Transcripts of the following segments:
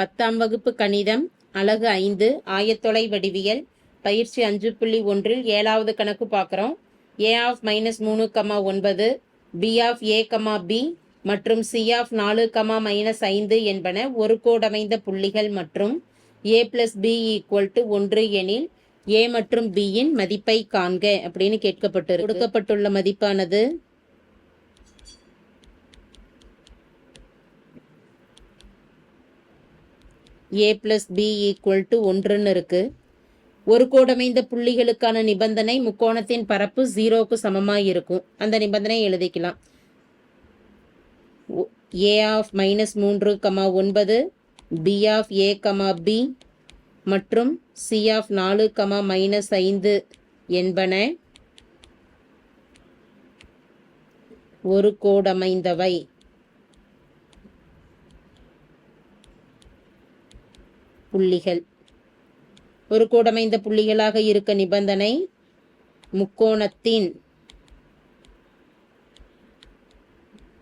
பத்தாம் வகுப்பு கணிதம் அலகு ஐந்து ஆயத்தொலை வடிவியல் பயிற்சி அஞ்சு புள்ளி ஒன்றில் ஏழாவது கணக்கு பார்க்குறோம். ஏ ஆஃப் மைனஸ் மூணு கமா ஒன்பது b of a comma b மற்றும் சி ஆஃப் நாலு கமா மைனஸ் ஐந்து என்பன ஒரு கோடமைந்த புள்ளிகள் மற்றும் a plus b equal to ஒன்று எனில் ஏ மற்றும் பியின் மதிப்பை காண்க அப்படின்னு கேட்கப்பட்டு கொடுக்கப்பட்டுள்ள மதிப்பானது A plus B equal to ஒன்றுன்னு இருக்கு. ஒரு கோடமைந்த புள்ளிகளுக்கான நிபந்தனை முக்கோணத்தின் பரப்பு ஜீரோக்கு சமமாக இருக்கும். அந்த நிபந்தனை எழுதிக்கலாம். ஏ ஆஃப் மைனஸ் மூன்று கமா ஒன்பது B of A comma B மற்றும் சி ஆஃப் நாலு கமா மைனஸ் ஐந்து என்பன ஒரு கோடமைந்தவை. புள்ளிகள். ஒரு கோடமைந்த புள்ளிகளாக இருக்க நிபந்தனை முக்கோணத்தின்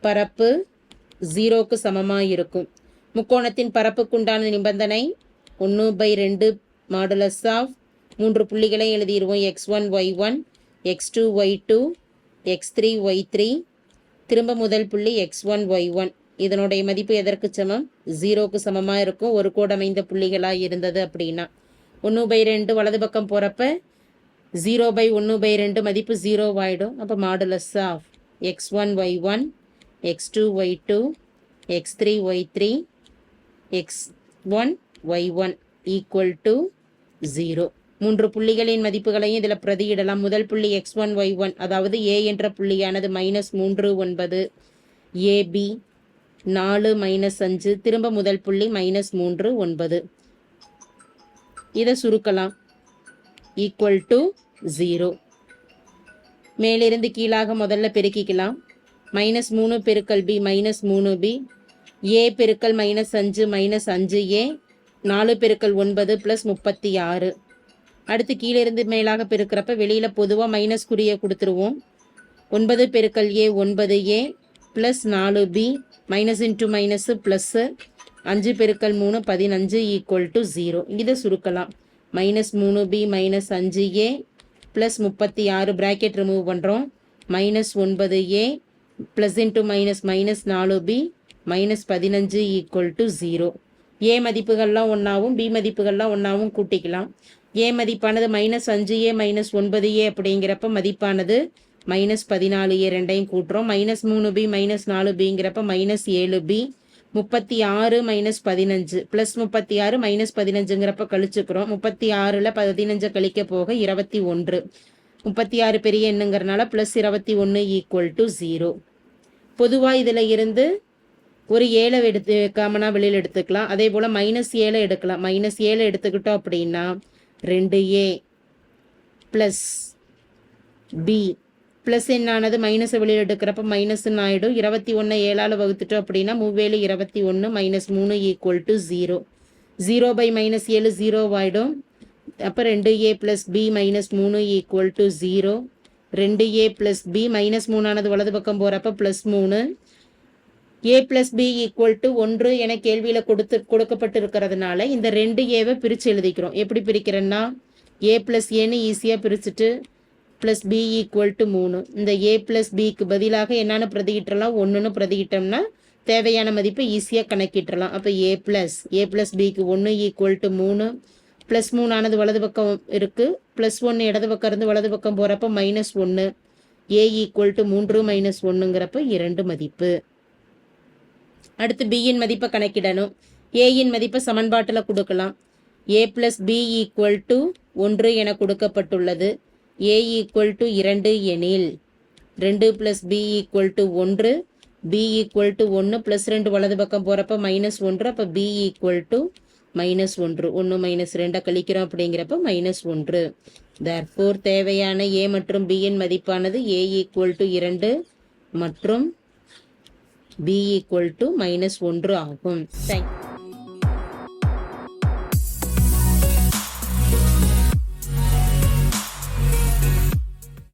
பரப்பு ஜீரோக்கு சமமாக இருக்கும் முக்கோணத்தின் பரப்புக்குண்டான நிபந்தனை ஒன்று பை ரெண்டு மாடுலஸ் ஆஃப் மூன்று புள்ளிகளை எழுதிடுவோம் x one y one x two y two x three y three. திரும்ப முதல் புள்ளி எக்ஸ் ஒன் ஒய் ஒன். இதனுடைய மதிப்பு எதற்கு சமம்? ஜீரோக்கு சமமாக இருக்கும். ஒரு கோடமைந்த புள்ளிகளாக இருந்தது அப்படின்னா. ஒன்று பை ரெண்டு வலது பக்கம் போகிறப்ப ஜீரோ பை ஒன்று பை ரெண்டு மதிப்பு ஜீரோ ஆகிடும் அப்போ modulus of x one y one x two y two x three y three x one y one equal to zero மூன்று புள்ளிகளின் மதிப்புகளையும் இதில் பிரதியிடலாம். முதல் புள்ளி எக்ஸ் ஒன் ஒய் ஒன் அதாவது ஏ என்ற புள்ளியானது மைனஸ் மூன்று ஒன்பது ஏபி நாலு மைனஸ் அஞ்சு திரும்ப முதல் புள்ளி மைனஸ் மூன்று ஒன்பது. இதை சுருக்கலாம். ஈக்குவல் டு ஜீரோ மேலிருந்து கீழாக முதல்ல பெருக்கிக்கலாம். மைனஸ் மூணு பெருக்கல் பி மைனஸ் மூணு பி ஏ பெருக்கல் மைனஸ் அஞ்சு மைனஸ் அஞ்சு ஏ நாலு பெருக்கல் ஒன்பது ப்ளஸ் முப்பத்தி ஆறு. அடுத்து கீழிருந்து மேலாக பெருக்கிறப்ப வெளியில் பொதுவாக மைனஸ் குறியை கொடுத்துருவோம். ஒன்பது பெருக்கல் ஏ ஒன்பது ஏ ப்ளஸ் நாலு B minus into minus plus அஞ்சு பெருக்கல் மூணு பதினஞ்சு ஈக்குவல் டு ஜீரோ இதை சுருக்கலாம். மைனஸ் மூணு பி மைனஸ் அஞ்சு ஏ ப்ளஸ் முப்பத்தி ஆறு ப்ராக்கெட் ரிமூவ் பண்ணுறோம் மைனஸ் ஒன்பது A plus into minus minus நாலு பி மைனஸ் பதினஞ்சு ஈக்குவல் டு ஜீரோ ஏ மதிப்புகள்லாம் ஒன்றாவும் பி மதிப்புகள்லாம் ஒன்றாவும் கூட்டிக்கலாம். ஏ மதிப்பானது மைனஸ் அஞ்சு ஏ மைனஸ் ஒன்பது ஏ அப்படிங்கிறப்ப மதிப்பானது மைனஸ் பதினாலு ஏ ரெண்டையும் கூட்டுறோம். மைனஸ் மூணு பி மைனஸ் நாலு பிங்கிறப்ப மைனஸ் ஏழு பி முப்பத்தி ஆறு மைனஸ் பதினஞ்சு. ப்ளஸ் முப்பத்தி ஆறு மைனஸ் பதினஞ்சுங்கிறப்ப கழிச்சுக்கிறோம். முப்பத்தி ஆறில் பதினஞ்சை கழிக்க போக இருபத்தி ஒன்று. முப்பத்தி ஆறு பெரிய எண்ணுங்கிறனால ப்ளஸ் இருபத்தி ஒன்று ஈக்குவல் டு ஜீரோ பொதுவாக இதில் இருந்து ஒரு ஏழை எடுத்து காமனாக வெளியில் எடுத்துக்கலாம். அதே போல் மைனஸ் ஏழை எடுக்கலாம். மைனஸ் ஏழை எடுத்துக்கிட்டோம் அப்படின்னா ரெண்டு ஏ ப்ளஸ் பி ப்ளஸ் என்னானது மைனஸை வெளியில் எடுக்கிறப்ப மைனஸ்ன்னு ஆகிடும் இருபத்தி ஒன்று ஏழால் வகுத்துட்டோம் அப்படின்னா மூவேழு இருபத்தி ஒன்று மைனஸ் மூணு equal to zero zero by minus ஏழு ஜீரோ ஆகிடும் அப்போ ரெண்டு ஏ ப்ளஸ் பி மைனஸ் மூணு ஈக்குவல் டு ஜீரோ ரெண்டு ஏ ப்ளஸ் பி மைனஸ் மூணானது வலது பக்கம் போகிறப்ப ப்ளஸ் மூணு. A plus B equal to ஒன்று என கேள்வியில் கொடுத்து கொடுக்கப்பட்டு இருக்கிறதுனால இந்த ரெண்டு ஏவை பிரித்து எழுதிக்கிறோம். எப்படி பிரிக்கிறேன்னா ஏ ப்ளஸ் ஏன்னு ஈஸியாக பிரிச்சுட்டு ப்ளஸ் பி ஈக்குவல் டு மூணு. இந்த ஏ ப்ளஸ் பிக்கு பதிலாக என்னென்னு பிரதியிட்டலாம் ஒன்றுன்னு பிரதிகிட்டோம்னா தேவையான மதிப்பை ஈஸியாக கணக்கிட்டுறலாம். அப்போ ஏ ப்ளஸ் ஏ ப்ளஸ் பிக்கு ஒன்று ஈக்குவல் டு மூணு. ப்ளஸ் மூணானது வலது பக்கம் இருக்குது ப்ளஸ் ஒன்று இடது பக்கம் இருந்து வலது பக்கம் போகிறப்ப மைனஸ் ஒன்று ஏ ஈக்குவல் டு மூன்று மைனஸ் ஒன்றுங்கிறப்ப இரண்டு மதிப்பு. அடுத்து பியின் மதிப்பை கணக்கிடணும். ஏயின் மதிப்பை சமன்பாட்டில் கொடுக்கலாம். A plus B equal to ஒன்று என கொடுக்கப்பட்டுள்ளது. ஏ ஈக்குவல் டு இரண்டு எனில் ரெண்டு ப்ளஸ் பி ஈக்குவல் டு ஒன்று பி ஈக்குவல் டு ஒன்று ப்ளஸ் ரெண்டு வலது பக்கம் போகிறப்ப மைனஸ் ஒன்று அப்போ பி ஈக்குவல் டு மைனஸ் ஒன்று. ஒன்று மைனஸ் ரெண்டை கழிக்கிறோம் அப்படிங்கிறப்ப மைனஸ் ஒன்று. தர்ஃபோர் தேவையான ஏ மற்றும் பியின் மதிப்பானது ஏ ஈக்குவல் டு இரண்டு மற்றும் பி ஈக்குவல் டு மைனஸ் ஒன்று ஆகும். தேங்க்